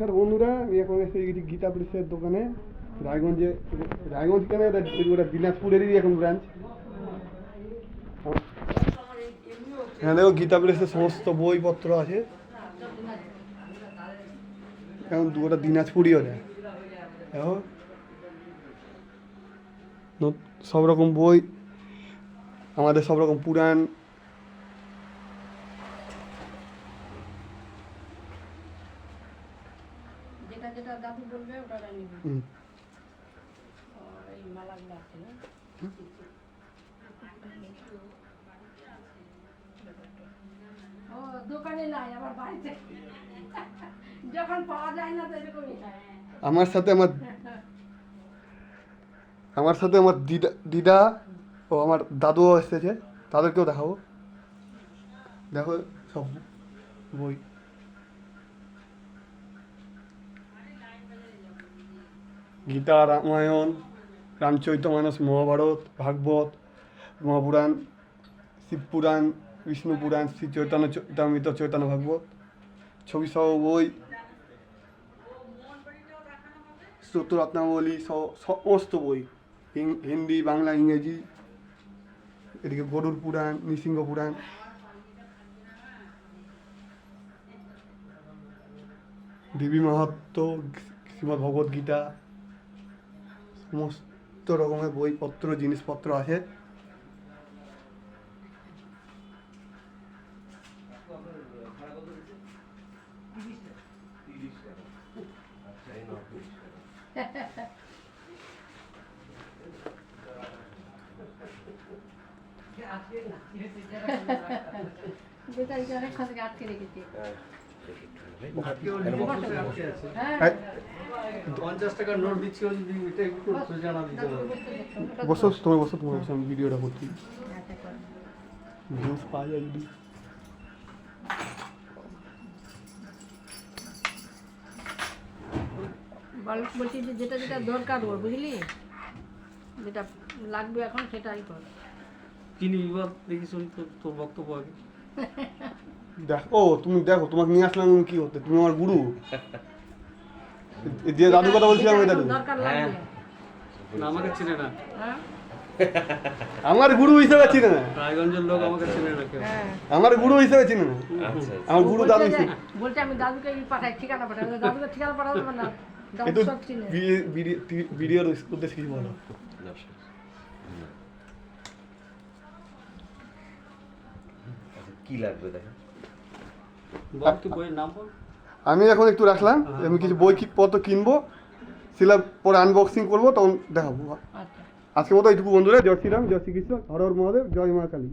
Sir বন্ধুরা এখন এসে গেছি গীতা প্রেসের দোকানে, রায়গঞ্জে, রায়গঞ্জ কেন ওটা দিনাজপুরেরই এখন ব্রাঞ্চ হ্যাঁ দেখো গীতা প্রেসের সমস্ত বইপত্র আছে। এখন ওটা দিনাজপুরই ওটা দেখো। সব রকম বই, আমাদের সব রকম পুরাণ যেটা যেটা দাদু বলবে ওটা নিবি। এই মালাগুলো আছে না? ও দোকানে নাই আমার বাড়িতে। যখন পাওয়া যায় না তো এরকমই। আমার সাথে আমার আমার সাথে আমার দিদা দিদা ও আমার দাদুও এসেছে। তাদেরকেও দেখাবো। দেখো সব বই। গীতা রামায়ণ রামচরিত মানস, মহাভারত, ভাগবত, মহাপুরাণ, শিবপুরাণ বিষ্ণু পুরাণ শ্রী চৈতন্য, চৈতামৃত, চৈতন্য ভাগবত, ছবি সহ বই সত্যরত্নাবলী স- সমস্ত বই হিন্দি, বাংলা, ইংরেজি, এদিকে গরুর পুরাণ, নৃসিংহ পুরাণ। দেবী মাহাত্ম, শ্রীমদ্ ভগবদ গীতা। সমস্ত রকমের বইপত্র জিনিসপত্র আছে। এটা অনেকক্ষণ আটকে রেখেছি। হ্যাঁ হ্যাঁ, পঞ্চাশ টাকার নোট দিচ্ছি ও যদি এটা একটু করে জানা দিতে দাদু হবে বলতে দেখো, ওটা বসো তোমার বসো তোমার বসো আমি ভিডিওটা করছি আচ্ছা, করো। ভিউজ পাওয়া যায় যদি বল বলছি যে যেটা যেটা দরকার ওর বুঝলি যেটা লাগবে এখন সেটাই কর কি নিবি বল দেখি শুনি তোর তোর বক্তব্য আগে দেখ ও তুমি দেখো তোমাকে নিয়ে আসলাম আমি কি করতে? তুমি আমার গুরু? যে দাদু কথা বলছিলাম ওই দাদু। না আমাকে চেনে না। হ্যাঁ? আমার গুরু হিসেবে চিনে না। রায়গঞ্জের লোক আমাকে চেনে না কেউ। হ্যাঁ। আমার গুরু হিসেবে চিনে না। আচ্ছা আমার গুরু দাদু বলছে আমি দাদুকে পাঠাই ঠিকানা পাঠাই। দাদুকে ঠিকানা পাঠাতে না। দাদু সব চিনে। ভিডিও- ভিডিও- তি- ভিডিওর উদ্দেশ্যে কিছু বলো কি লাগবে দেখেন বল তুই বইয়ের নাম বল আমি এখন একটু রাখলাম আমি কিছু বই কি- পত্র কিনবো সেগুলো পরে আনবক্সিং করব তখন দেখাবো। আজকে আজকের মতো এইটুকু বন্ধুরা জয় শ্রীরাম জয় শ্রীকৃষ্ণ হর হর মহাদেব জয় মা কালী।